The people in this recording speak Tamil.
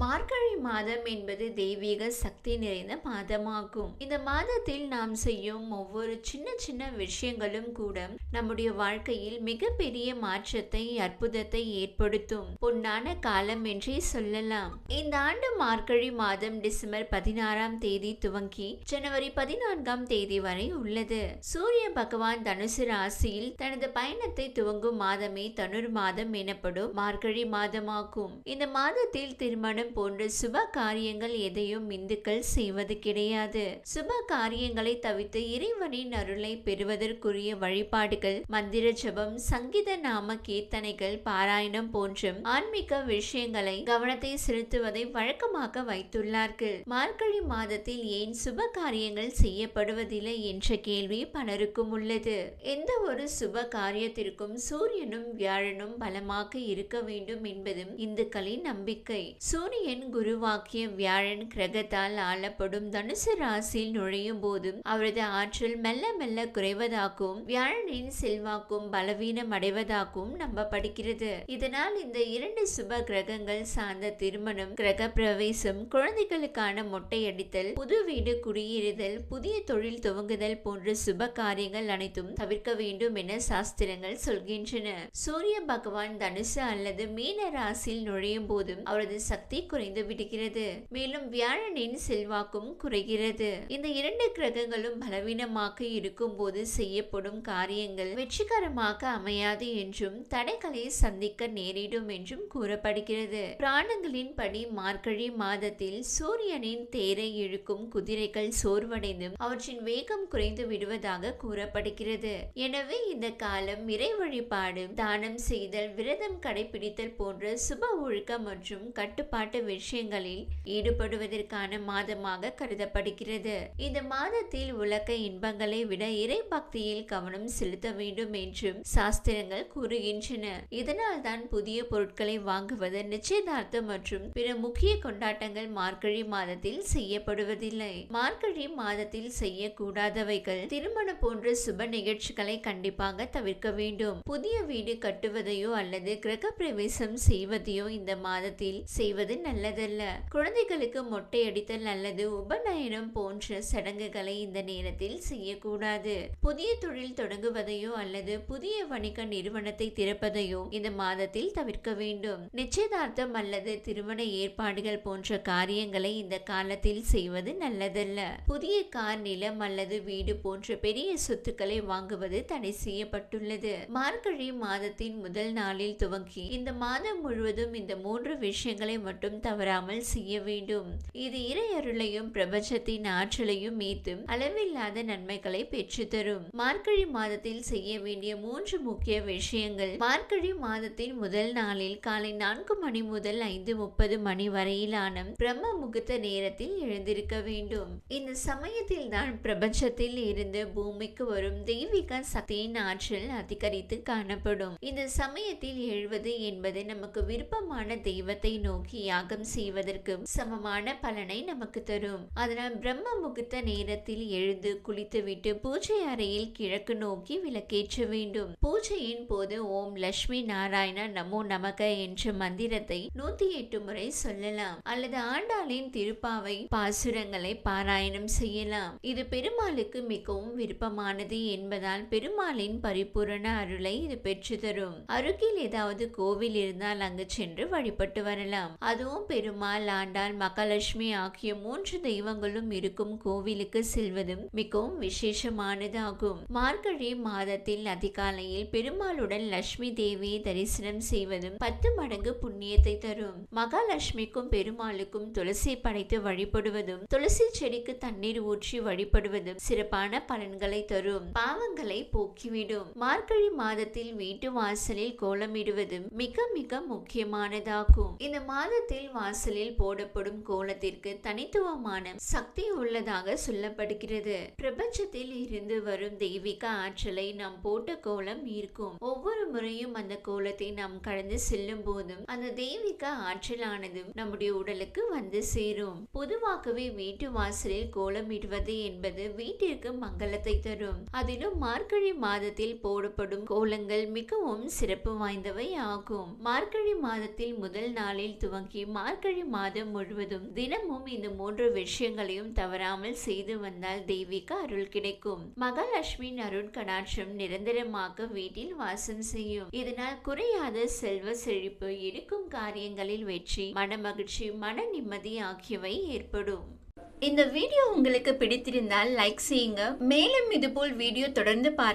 மார்கழி மாதம் என்பது தெய்வீக சக்தி நிறைந்த மாதமாகும். இந்த மாதத்தில் நாம் செய்யும் ஒவ்வொரு சின்ன சின்ன விஷயங்களும் கூட நம்முடைய வாழ்க்கையில் மிகப்பெரிய மாற்றத்தை அற்புதத்தை ஏற்படுத்தும். பொன்னான காலம் என்றே சொல்லலாம். இந்த ஆண்டு மார்கழி மாதம் டிசம்பர் பதினாறாம் தேதி துவங்கி ஜனவரி பதினான்காம் தேதி வரை உள்ளது. சூரிய பகவான் தனுசு ராசியில் தனது பயணத்தை துவங்கும் மாதமே தனுர் மாதம் எனப்படும் மார்கழி மாதமாகும். இந்த மாதத்தில் திருமணம் போன்ற சுப காரியங்கள் எதையும் இந்துக்கள் செய்வது கிடையாது. சுப காரியங்களை தவிர்த்து இறைவனின் அருளை பெறுவதற்குரிய வழிபாடுகள் மந்திர ஜபம் சங்கீத நாம கீர்த்தனைகள் பாராயணம் போன்ற ஆன்மீக விஷயங்களை கவனத்தை செலுத்துவதை வழக்கமாக வைத்துள்ளார்கள். மார்கழி மாதத்தில் ஏன் சுப காரியங்கள் செய்யப்படுவதில்லை என்ற கேள்வி பலருக்கும் உள்ளது. எந்த ஒரு சுப காரியத்திற்கும் சூரியனும் வியாழனும் பலமாக இருக்க வேண்டும் என்பதும் இந்துக்களின் நம்பிக்கை. சூரிய சூரியன் குருவாக்கிய வியாழன் கிரகத்தால் ஆளப்படும் தனுசு ராசியில் நுழையும் போதும் அவரது ஆற்றல் மெல்ல மெல்ல குறைவதாகவும் வியாழனின் செல்வாக்கும் பலவீனம் அடைவதாகவும் நம்பப்படுகிறது. இதனால் இந்த இரண்டு சுப கிரகங்கள் சார்ந்த திருமணம் கிரக பிரவேசம் குழந்தைகளுக்கான மொட்டையடித்தல் புது வீடு குடியேறுதல் புதிய தொழில் துவங்குதல் போன்ற சுப காரியங்கள் அனைத்தும் தவிர்க்க வேண்டும் என சாஸ்திரங்கள் சொல்கின்றன. சூரிய பகவான் தனுசு அல்லது மீன ராசியில் நுழையும் போதும் அவரது சக்தி குறைந்து விடுகிறது. மேலும் வியாழனின் செல்வாக்கும் குறைகிறது. இந்த இரண்டு கிரகங்களும் பலவீனமாக இருக்கும் போது செய்யப்படும் காரியங்கள் வெற்றிகரமாக அமையாது என்றும் தடைகளை சந்திக்க நேரிடும் என்றும் கூறப்படுகிறது. புராணங்களின் படி மார்கழி மாதத்தில் சூரியனின் தேரை இழுக்கும் குதிரைகள் சோர்வடைந்தும் அவற்றின் வேகம் குறைந்து விடுவதாக கூறப்படுகிறது. எனவே இந்த காலம் இறை வழிபாடு தானம் செய்தல் விரதம் கடைபிடித்தல் போன்ற சுப ஒழுக்கம் மற்றும் கட்டுப்பாட்டு விஷயங்களில் ஈடுபடுவதற்கான மாதமாக கருதப்படுகிறது. இந்த மாதத்தில் உலக இன்பங்களை விட இறை பக்தியில் கவனம் செலுத்த வேண்டும் என்றும் சாஸ்திரங்கள் கூறுகின்றன. இதனால் தான் புதிய பொருட்களை வாங்குவது நிச்சயதார்த்தம் மற்றும் பிற முக்கிய கொண்டாட்டங்கள் மார்கழி மாதத்தில் செய்யப்படுவதில்லை. மார்கழி மாதத்தில் செய்யக்கூடாதவைகள் திருமணம் போன்ற சுப நிகழ்ச்சிகளை கண்டிப்பாக தவிர்க்க வேண்டும். புதிய வீடு கட்டுவதையோ அல்லது கிரக பிரவேசம் செய்வதையோ இந்த மாதத்தில் செய்வது நல்லதல்ல. குழந்தைகளுக்கு மொட்டை அடித்தல் அல்லது உபநயனம் போன்ற சடங்குகளை இந்த நேரத்தில் செய்யக்கூடாது. புதிய தொழில் தொடங்குவதையோ அல்லது புதிய வணிக நிறுவனத்தை திறப்பதையோ இந்த மாதத்தில் தவிர்க்க வேண்டும். நிச்சயதார்த்தம் அல்லது திருமண ஏற்பாடுகள் போன்ற காரியங்களை இந்த காலத்தில் செய்வது நல்லதல்ல. புதிய கார் நிலம் அல்லது வீடு போன்ற பெரிய சொத்துக்களை வாங்குவது தடை செய்யப்பட்டுள்ளது. மார்கழி மாதத்தின் முதல் நாளில் துவங்கி இந்த மாதம் முழுவதும் இந்த மூன்று விஷயங்களை மட்டும் தவறாமல் செய்ய வேண்டும். இது இறையருளையும் பிரபஞ்சத்தின் ஆற்றலையும் மீத்தும் அளவில்லாத நன்மைகளை பெற்றுத்தரும். மார்கழி மாதத்தில் செய்ய வேண்டிய மூன்று முக்கிய விஷயங்கள். மார்கழி மாதத்தின் முதல் நாளில் காலை நான்கு மணி முதல் ஐந்து முப்பது மணி வரையிலான பிரம்ம முகூர்த்த நேரத்தில் எழுந்திருக்க வேண்டும். இந்த சமயத்தில் தான் பிரபஞ்சத்தில் இருந்து பூமிக்கு வரும் தெய்வீக சக்தியின் ஆற்றல் அதிகரித்து காணப்படும். இந்த சமயத்தில் எழுவது என்பது நமக்கு விருப்பமான தெய்வத்தை நோக்கி யாகம் செய்வதற்கு சமமான பலனை நமக்கு தரும். அதனால் பிரம்ம முகூர்த்த நேரத்தில் எழுந்து குளித்துவிட்டு பூஜை அறையில் கிழக்கு நோக்கி விளக்கேற்ற வேண்டும். பூஜையின் போது ஓம் லட்சுமி நாராயண நமோ நமக என்ற மந்திரத்தை நூத்தி எட்டு முறை சொல்லலாம். அல்லது ஆண்டாளின் திருப்பாவை பாசுரங்களை பாராயணம் செய்யலாம். இது பெருமாளுக்கு மிகவும் விருப்பமானது என்பதால் பெருமாளின் பரிபூரண அருளை இது பெற்று தரும். அருகில் ஏதாவது கோவில் இருந்தால் அங்கு சென்று வழிபட்டு வரலாம். அதுவும் பெருமாள் ஆண்டாள் மகாலட்சுமி ஆகிய மூன்று தெய்வங்களும் இருக்கும் கோவிலுக்கு செல்வதும் மிகவும் விசேஷமானது ஆகும் மார்கழி மாதத்தில் அதிகாலையில் பெருமாளுடன் லட்சுமி தேவியை தரிசனம் செய்வதும் பத்து மடங்கு புண்ணியத்தை தரும். மகாலட்சுமிக்கும் பெருமாளுக்கும் துளசி படைத்து வழிபடுவதும் துளசி செடிக்கு தண்ணீர் ஊற்றி வழிபடுவதும் சிறப்பான பலன்களை தரும். பாவங்களை போக்கிவிடும். மார்கழி மாதத்தில் வீட்டு வாசலில் கோலமிடுவதும் மிக மிக முக்கியமானதாகும். இந்த மாதத்தில் வாசலில் போடப்படும் கோலத்திற்கு தனித்துவமான சக்தி உள்ளதாக சொல்லப்படுகிறது. பிரபஞ்சத்தில் இருந்து வரும் தெய்வீக ஆற்றலை நாம் போட்ட கோலம் ஈர்க்கும் ஒவ்வொரு முறையும் அந்த கோலத்தை நாம் கடந்து செல்லும் போதும் அந்த தெய்வீக ஆற்றலானதும் நம்முடைய உடலுக்கு வந்து சேரும். பொதுவாகவே வீட்டு வாசலில் கோலம் இடுவது என்பது வீட்டிற்கு மங்களத்தை தரும். அதிலும் மார்கழி மாதத்தில் போடப்படும் கோலங்கள் மிகவும் சிறப்பு வாய்ந்தவை ஆகும். மார்கழி மாதத்தில் முதல் நாளில் துவங்கி மார்கழி மாதம் முழுவதும் தினமும் இந்த மூன்று விஷயங்களையும் தவறாமல் செய்து வந்தால் தெய்வீக அருள் கிடைக்கும். மகாலட்சுமியின் அருள் கடாட்சம் நிரந்தரமாக வீட்டில் வாசம் செய்யும். இதனால் குறையாத செல்வ செழிப்பு எடுக்கும் காரியங்களில் வெற்றி மன மகிழ்ச்சி மன நிம்மதி ஆகியவை ஏற்படும். இந்த வீடியோ உங்களுக்கு பிடித்திருந்தால் லைக் செய்யுங்க. மேலும் இதுபோல் வீடியோ தொடர்ந்து பார்க்க